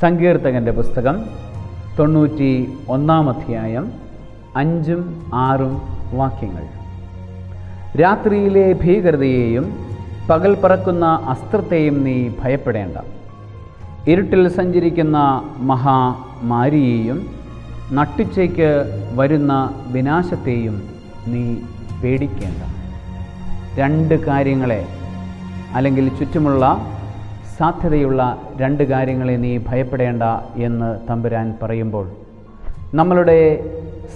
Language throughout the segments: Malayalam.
സങ്കീർത്തകന്റെ പുസ്തകം തൊണ്ണൂറ്റി ഒന്നാം അധ്യായം അഞ്ചും ആറും വാക്യങ്ങൾ. രാത്രിയിലെ ഭീകരതയെയും പകൽ പറക്കുന്ന അസ്ത്രത്തെയും നീ ഭയപ്പെടേണ്ട. ഇരുട്ടിൽ സഞ്ചരിക്കുന്ന മഹാമാരിയെയും നട്ടുച്ചയ്ക്ക് വരുന്ന വിനാശത്തെയും നീ പേടിക്കേണ്ട. രണ്ട് കാര്യങ്ങളെ അല്ലെങ്കിൽ ചുറ്റുമുള്ള സാധ്യതയുള്ള രണ്ട് കാര്യങ്ങളെ നീ ഭയപ്പെടേണ്ട എന്ന് തമ്പുരാൻ പറയുമ്പോൾ നമ്മളുടെ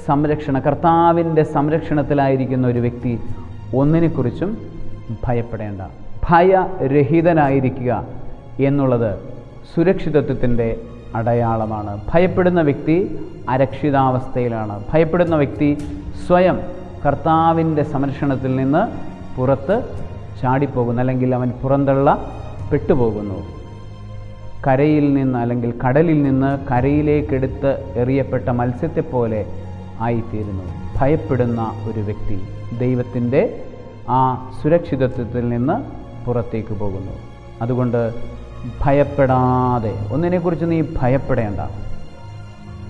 സംരക്ഷണ കർത്താവിന്റെ സംരക്ഷണത്തിലായിരിക്കുന്ന ഒരു വ്യക്തി ഒന്നിനെക്കുറിച്ചും ഭയപ്പെടേണ്ട ഭയരഹിതനായിരിക്കുക എന്നുള്ളത് സുരക്ഷിതത്വത്തിന്റെ അടയാളമാണ്. ഭയപ്പെടുന്ന വ്യക്തി അരക്ഷിതാവസ്ഥയിലാണ്. ഭയപ്പെടുന്ന വ്യക്തി സ്വയം കർത്താവിന്റെ സംരക്ഷണത്തിൽ നിന്ന് പുറത്ത് ചാടിപ്പോകുന്നു. അല്ലെങ്കിൽ അവൻ പുറന്തള്ള പെട്ടുപോകുന്നു. കരയിൽ നിന്ന് അല്ലെങ്കിൽ കടലിൽ നിന്ന് കരയിലേക്കെടുത്ത് എറിയപ്പെട്ട മത്സ്യത്തെപ്പോലെ ആയിത്തീരുന്നു. ഭയപ്പെടുന്ന ഒരു വ്യക്തി ദൈവത്തിന്റെ ആ സുരക്ഷിതത്വത്തിൽ നിന്ന് പുറത്തേക്ക് പോകുന്നു. അതുകൊണ്ട് ഭയപ്പെടാതെ ഒന്നിനെക്കുറിച്ച് നീ ഭയപ്പെടേണ്ട.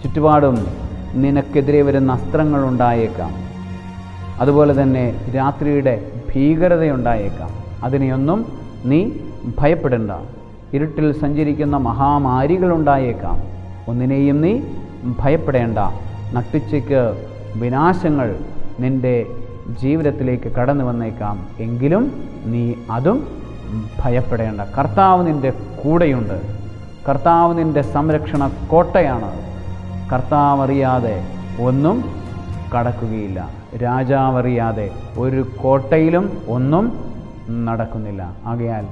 ചുറ്റുപാടും നിനക്കെതിരെ വരുന്ന അസ്ത്രങ്ങൾ ഉണ്ടായേക്കാം. അതുപോലെ തന്നെ രാത്രിയുടെ ഭീകരതയുണ്ടായേക്കാം. അതിനെയൊന്നും നീ ഭയപ്പെടേണ്ട. ഇരുട്ടിൽ സഞ്ചരിക്കുന്ന മഹാമാരികളുണ്ടായേക്കാം. ഒന്നിനെയും നീ ഭയപ്പെടേണ്ട. നട്ടുച്ചയ്ക്ക് വിനാശങ്ങൾ നിന്റെ ജീവിതത്തിലേക്ക് കടന്നു വന്നേക്കാം. എങ്കിലും നീ അതും ഭയപ്പെടേണ്ട. കർത്താവ് നിന്റെ കൂടെയുണ്ട്. കർത്താവ് നിന്റെ സംരക്ഷണ കോട്ടയാണ്. കർത്താവ് അറിയാതെ ഒന്നും കടക്കുകയില്ല. രാജാവറിയാതെ ഒരു കോട്ടയിലും ഒന്നും നടക്കുന്നില്ല. ആകയാൽ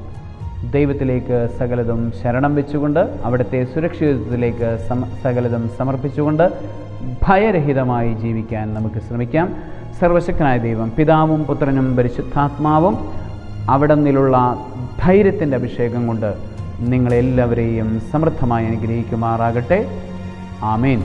ദൈവത്തിലേക്ക് സകലതും ശരണം വെച്ചുകൊണ്ട് അവിടുത്തെ സുരക്ഷിതത്വത്തിലേക്ക് സകലതും സമർപ്പിച്ചുകൊണ്ട് ഭയരഹിതമായി ജീവിക്കാൻ നമുക്ക് ശ്രമിക്കാം. സർവശക്തനായ ദൈവം പിതാവും പുത്രനും പരിശുദ്ധാത്മാവും അവിടെ നിന്നുള്ള ധൈര്യത്തിന്റെ അഭിഷേകം കൊണ്ട് നിങ്ങളെല്ലാവരെയും സമൃദ്ധമായി അനുഗ്രഹിക്കുമാറാകട്ടെ. ആമേൻ.